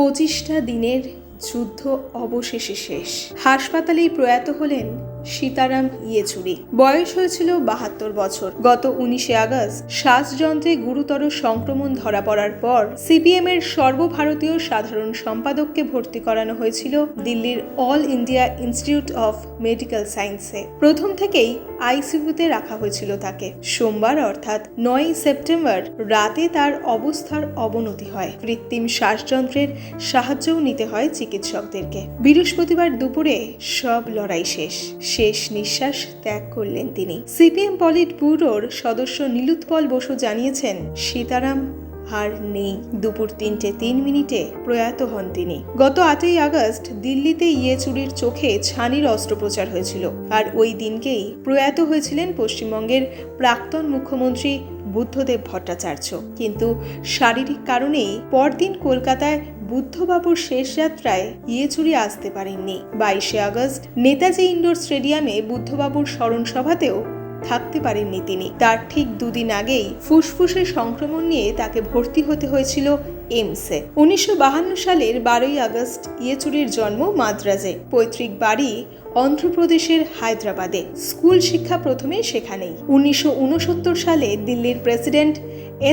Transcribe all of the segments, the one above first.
পঁচিশটা দিনের যুদ্ধ অবশেষে শেষ। হাসপাতালেই প্রয়াত হলেন সীতারাম ইয়েচুরি। বয়স হয়েছিল বাহাত্তর বছর। গত উনিশে আগস্ট শ্বাসযন্ত্রে গুরুতর সংক্রমণ ধরা পড়ার পর সিপিএম এর সর্বভারতীয় সাধারণ সম্পাদককে ভর্তি করানো হয়েছিল দিল্লির All India Institute of medical সায়েন্সে। প্রথম থেকেই আইসিইউতে রাখা হয়েছিল তাকে। সোমবার অর্থাৎ নয় সেপ্টেম্বর রাতে তার অবস্থার অবনতি হয়। কৃত্রিম শ্বাসযন্ত্রের সাহায্যও নিতে হয় চিকিৎসকদেরকে। বৃহস্পতিবার দুপুরে সব লড়াই শেষ। শেষ নিঃশ্বাস ত্যাগ করলেন তিনি। সিপিএম পলিট ব্যুরোর সদস্য নীলুৎপল বসু জানিয়েছেন, সীতারাম আর নেই। দুপুর তিনটে তিন মিনিটে প্রয়াত হন তিনি। গত আটই আগস্ট দিল্লিতে ইয়েচুরির চোখে ছানির অস্ত্রোপচার হয়েছিল। আর ওই দিনকেই প্রয়াত হয়েছিলেন পশ্চিমবঙ্গের প্রাক্তন মুখ্যমন্ত্রী বুদ্ধদেব ভট্টাচার্য। কিন্তু শারীরিক কারণেই পরদিন কলকাতায় বুদ্ধবাবুর শেষ যাত্রায় ইয়েচুরি আসতে পারেননি। বাইশে আগস্ট নেতাজি ইন্ডোর স্টেডিয়ামে বুদ্ধবাবুর স্মরণ সভাতেও থাকতে পারেননি তিনি। তার ঠিক দুদিন আগেই ফুসফুসের সংক্রমণ নিয়ে তাকে ভর্তি হতে হয়েছিল এমসে উনিশশো সালের বারোই আগস্ট ইয়েচুরির জন্ম মাদ্রাজে। পৈতৃক বাড়ি অন্ধ্রপ্রদেশের হায়দ্রাবাদে। স্কুল শিক্ষা প্রথমে সেখানেই। উনিশশো উনসত্তর সালে দিল্লির প্রেসিডেন্ট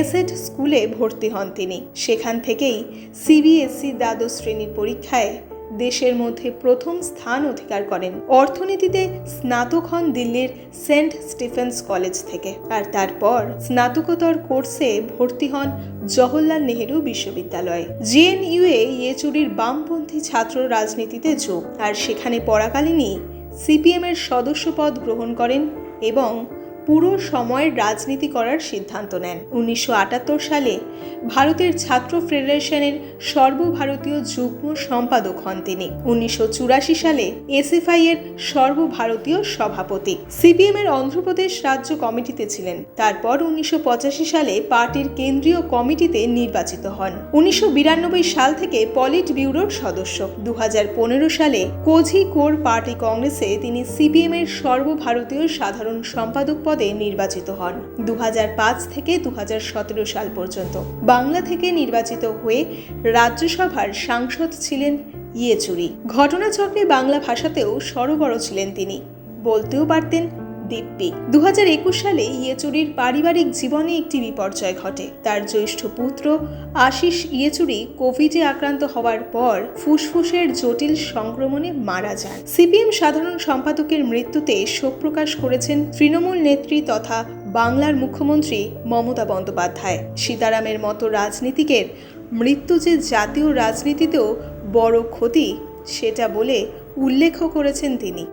এসেট স্কুলে ভর্তি হন তিনি। সেখান থেকেই সিবিএসসি দ্বাদশ শ্রেণির পরীক্ষায় দেশের মধ্যে প্রথম স্থান অধিকার করেন। অর্থনীতিতে স্নাতক হন দিল্লির সেন্ট স্টিফেন্স কলেজ থেকে। আর তারপর স্নাতকোত্তর কোর্সে ভর্তি হন জওহরলাল নেহেরু বিশ্ববিদ্যালয়ে। জেএনইউ এ ইয়েচুরির বামপন্থী ছাত্র রাজনীতিতে যোগ। আর সেখানে পড়াকালীনই সিপিএম এর সদস্য পদ গ্রহণ করেন এবং পুরো সময়ের রাজনীতি করার সিদ্ধান্ত নেন। উনিশশো আটাত্তর সালে ভারতের ছাত্র ফেডারেশনের সর্বভারতীয় যুগ্ম সম্পাদক হন তিনি। উনিশশো চুরাশি সালে এসএফআই এর সর্বভারতীয় সভাপতি। সিপিএম এর অন্ধ্রপ্রদেশ রাজ্য কমিটিতে ছিলেন। তারপর উনিশশো পঁচাশি সালে পার্টির কেন্দ্রীয় কমিটিতে নির্বাচিত হন। উনিশশো বিরানব্বই সাল থেকে পলিট ব্যুরোর সদস্য। দু হাজার পনেরো সালে কোঝিকোড় পার্টি কংগ্রেসে তিনি সিপিএম এর সর্বভারতীয় সাধারণ সম্পাদক পদে নির্বাচিত হন দু হাজার পাঁচ থেকে দু হাজার সতেরো সাল পর্যন্ত। বাংলা থেকে নির্বাচিত হয়ে রাজ্যসভার সাংসদ ছিলেন ইয়েচুরি। ঘটনাচক্রে বাংলা ভাষাতেও সরবর ছিলেন তিনি। বলতেও পারতেন দিব্যি। দু হাজার একুশ সালে ইয়েচুরির পারিবারিক জীবনে একটি বিপর্যয় ঘটে। তার জ্যৈষ্ঠ পুত্র আশিস ইয়েচুরি কোভিডে আক্রান্ত হওয়ার পর ফুসফুসের জটিল সংক্রমণে মারা যান। সিপিএম সাধারণ সম্পাদকের মৃত্যুতে শোক প্রকাশ করেছেন তৃণমূল নেত্রী তথা বাংলার মুখ্যমন্ত্রী মমতা বন্দ্যোপাধ্যায়। সীতারামের মতো রাজনীতিকের মৃত্যু যে জাতীয় রাজনীতিতেও বড় ক্ষতি, সেটা বলে উল্লেখও করেছেন তিনি।